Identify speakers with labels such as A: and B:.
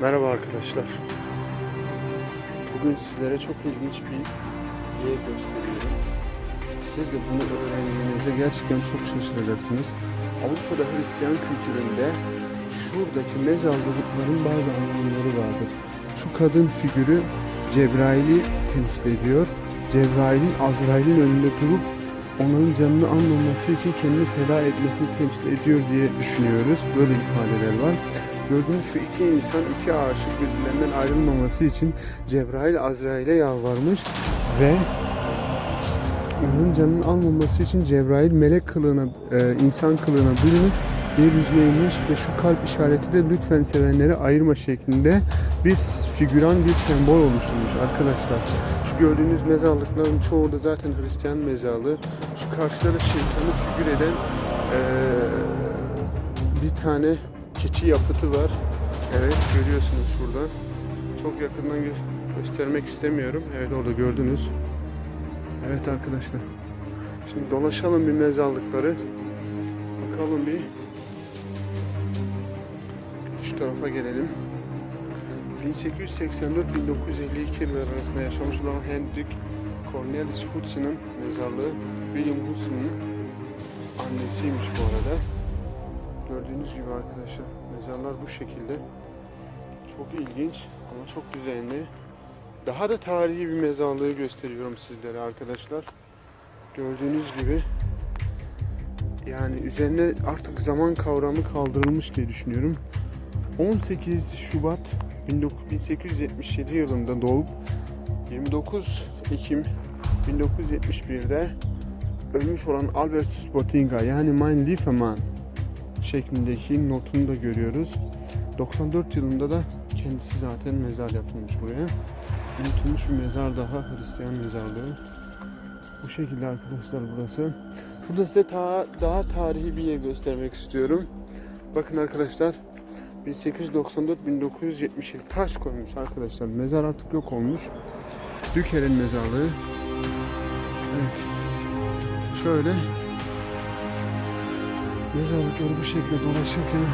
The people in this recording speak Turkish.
A: Merhaba arkadaşlar. Bugün sizlere çok ilginç bir yer gösteriyorum. Siz de bunu öğrendiğinizde gerçekten çok şaşıracaksınız. Avrupa'da Hristiyan kültüründe şuradaki mezarlıkların bazı anlamları vardır. Şu kadın figürü Cebrail'i temsil ediyor. Cebrail'in Azrail'in önünde durup onun canını almaması için kendini feda etmesini temsil ediyor diye düşünüyoruz. Böyle ifadeler var. Gördüğünüz şu iki insan, iki aşık birbirlerinden ayrılmaması için Cebrail Azrail'e yalvarmış ve onun canını almaması için Cebrail melek kılığına, e, insan kılığına bürünüp yeryüzüne inmiş ve şu kalp işareti de lütfen sevenleri ayırma şeklinde bir figüran, bir sembol oluşturmuş arkadaşlar. Gördüğünüz mezarlıkların çoğu da zaten Hristiyan mezarlığı. Şu karşıda da şeytanı figür eden e, bir tane keçi yapıtı var. Evet görüyorsunuz şurada. Çok yakından gö- göstermek istemiyorum. Evet orada gördünüz. Evet arkadaşlar. Şimdi dolaşalım bir mezarlıkları. Bakalım bir. Şu tarafa gelelim. 1884-1952 yılları arasında yaşamış olan Hendrik Cornelis Hudson'ın mezarlığı William Hudson'ın annesiymiş bu arada. Gördüğünüz gibi arkadaşlar mezarlar bu şekilde. Çok ilginç ama çok düzenli. Daha da tarihi bir mezarlığı gösteriyorum sizlere arkadaşlar. Gördüğünüz gibi yani üzerine artık zaman kavramı kaldırılmış diye düşünüyorum. 18 Şubat 1877 yılında doğup 29 Ekim 1971'de ölmüş olan Albertus Botinga yani Mein Liefermann şeklindeki notunu da görüyoruz. 94 yılında da kendisi zaten mezar yapılmış buraya. Unutulmuş bir mezar daha Hristiyan mezarlığı. Bu şekilde arkadaşlar burası. Şurada size ta- daha tarihi bir yer göstermek istiyorum. Bakın arkadaşlar 1894-1970 yıl taş koymuş arkadaşlar. Mezar artık yok olmuş. Düker'in mezarlığı. Evet. Şöyle mezarlıkları bu şekilde dolaşırken